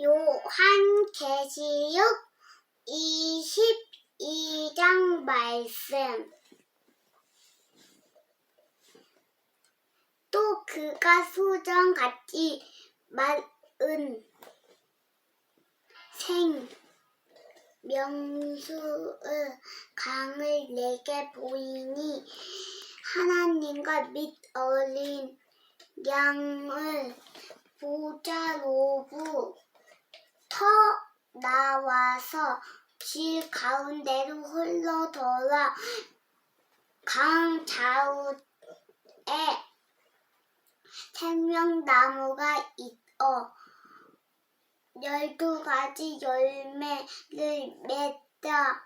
요한계시록 22장 말씀. 또 그가 소정같이 말은 생 명수의 강을 내게 보이니 하나님과 및 어린 양을 보좌로부 터 나와서 길 가운데로 흘러돌아 강 좌우에 생명나무가 있어 열두 가지 열매를 맺다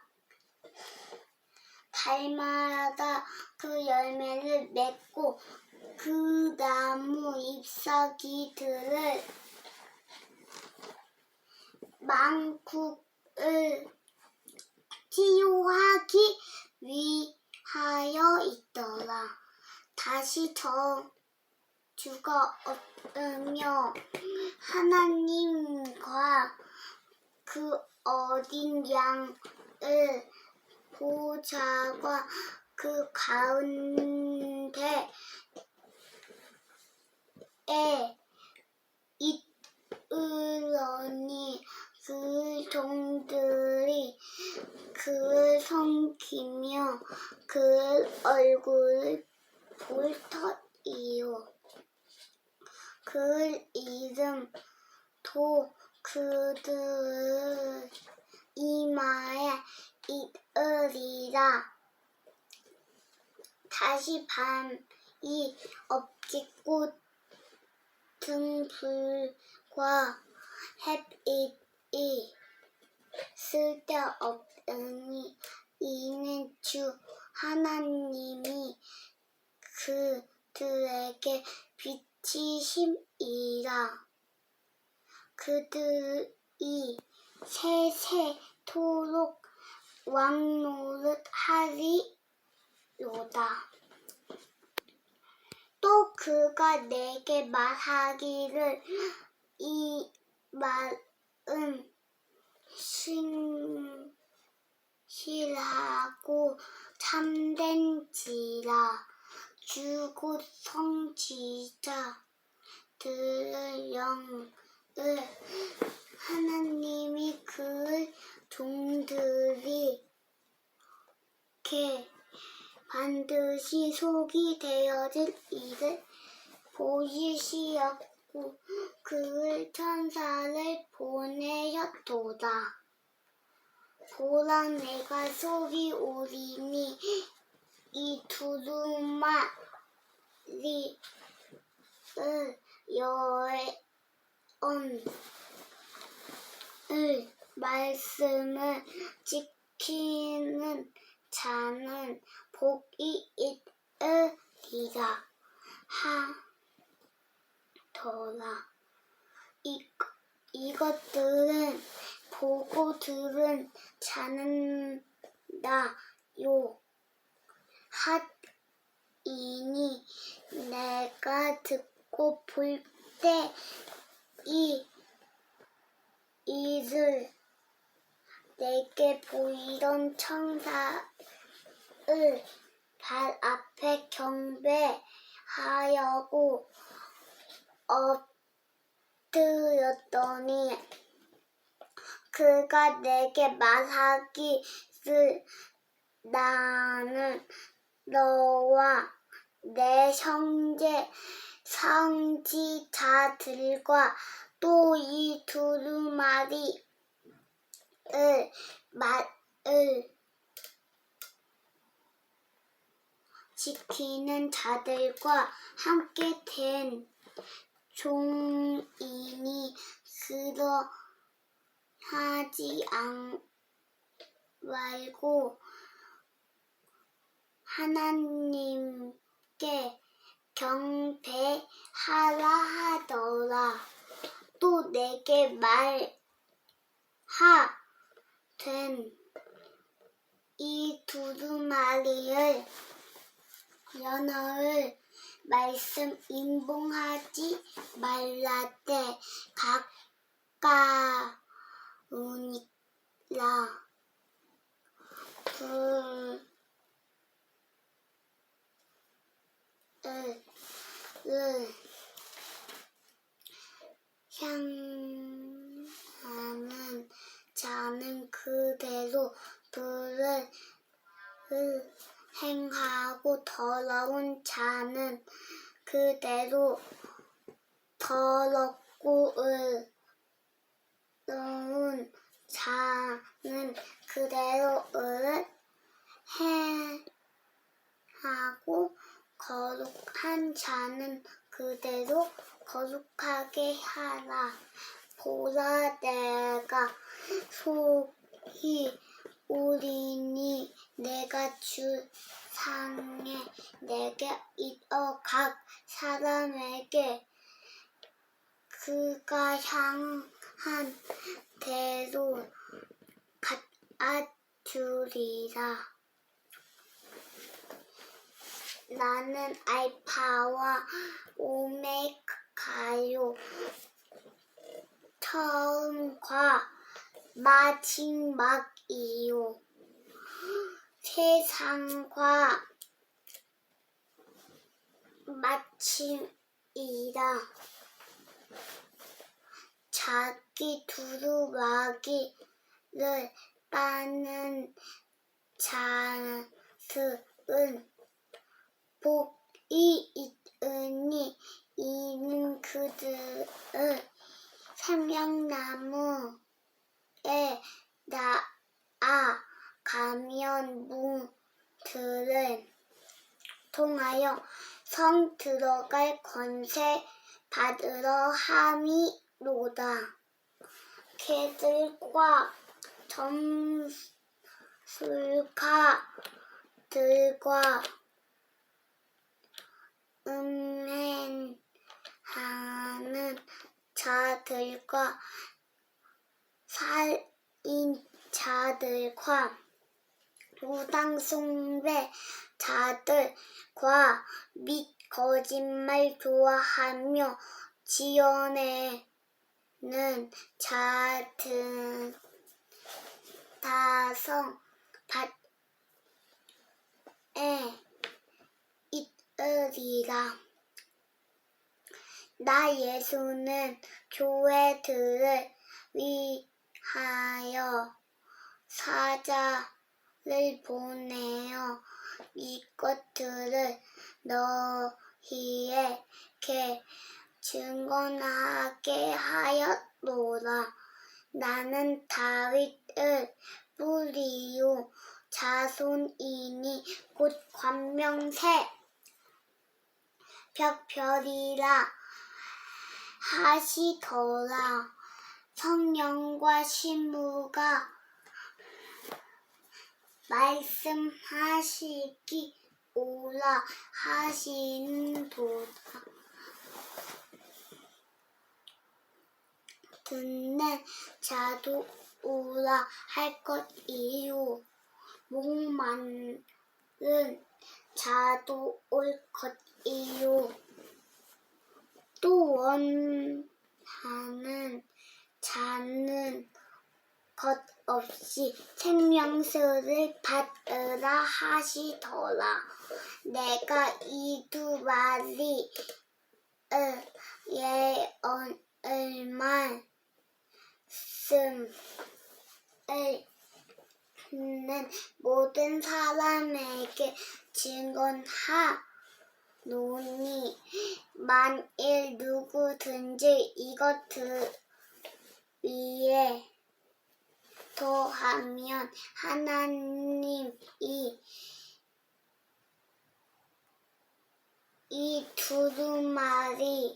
달마다 그 열매를 맺고 그 나무 잎사귀들을 망국을 치유하기 위하여 있더라. 다시 저 주가 없으며 하나님과 그 어린 양을 보좌와 그 가운데에 있으려니 그 종들이 그를 섬기며 그 얼굴을 볼 터이요. 그 이름도 그들 이마에 있으리라. 다시 밤이 없겠고 등 불과 햇빛이 쓸데없으니 이는 주 하나님이 그들에게 비치심이라 그들이 세세토록 왕노릇 하리로다. 또 그가 내게 말하기를 이 말은 신실하고 참된지라 주곧 성지자들의 영을. 하나님이 그 종들이 게 반드시 속이 되어질 일을 보이시었 고그 천사를 보내셨도다. 보라 내가 속이 오리니 이 두루마리를 여언을 말씀을 지키는 자는 복이 있으리라 하 더라. 이, 이것들은 보고 들은 자는 나요. 하이니 내가 듣고 볼 때 이 이를 내게 보이던 청사를 발 앞에 경배하려고 엎드렸더니 그가 내게 말하기 를 나는 너와 내 형제 상지자들과 또 이 두루마리를 말을 지키는 자들과 함께 된 종이니 그러하지 않 말고 하나님께 경배하라 하더라. 또 내게 말하 된 이 두루마리를 연어를 말씀 인봉하지 말라되 가까우니라. 불을 향하는 자는 그대로 불을 행하고 더러운 자 그대로 더럽고 의로운 자는 그대로 을을 행하고 거룩한 자는 그대로 거룩하게 하라. 보라 내가 속히 우리니 내가 주 상에 내게 이어 각 사람에게 그가 향한 대로 갖아주리라. 나는 알파와 오메가요. 처음과 마지막이요. 세상과 마침이라. 자기 두루마기를 빠는 자는 복이 있으니 이는 그들을 생명나무에 나 아가면 문들을 통하여 성 들어갈 권세 받으러 함이로다. 개들과 점술가들과 음행하는 자들과 살인자들과 우당숭배 자들과 및 거짓말 좋아하며 지어내는 자들 다성 밭에 있으리라. 나 예수는 교회들을 위하여 사자 를 보내어 이것들을 너희에게 증언하게 하였노라. 나는 다윗을 뿌리요 자손이니 곧 관명세 벽별이라 하시더라. 성령과 신무가 말씀하시기 오라 하신 도다. 듣는 자도 오라 할 것이요. 목마른 자도 올 것이요. 또 원하는 자는 것 없이 생명수를 받으라 하시더라. 내가 이 두 마리 예언을 말씀을 듣는 모든 사람에게 증언하 노니 만일 누구든지 이것들 위에 더하면 하나님이 이 두루마리에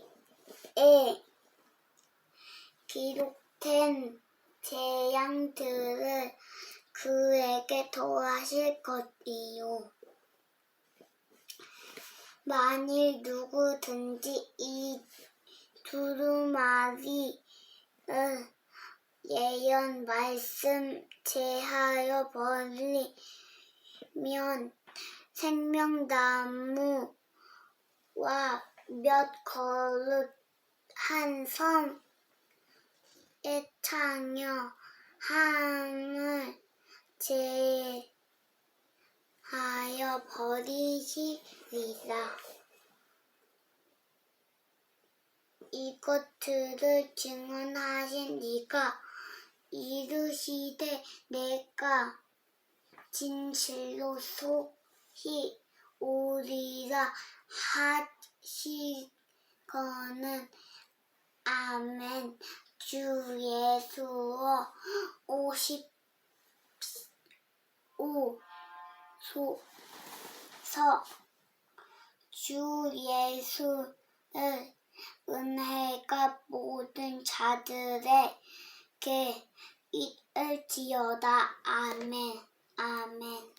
기록된 재앙들을 그에게 더하실 것이요. 만일 누구든지 이 두루마리를 예언 말씀 제하여 버리면 생명나무와 몇 그릇 한 섬에 창여 함을 제하여 버리시리라. 이것들을 증언하신 네가 이르시되 내가 진실로 속히 오리라 하시거는 아멘. 주 예수여 오십 오 소, 서, 주 예수의 은혜가 모든 자들에 게 있을지어다. 아멘, 아멘.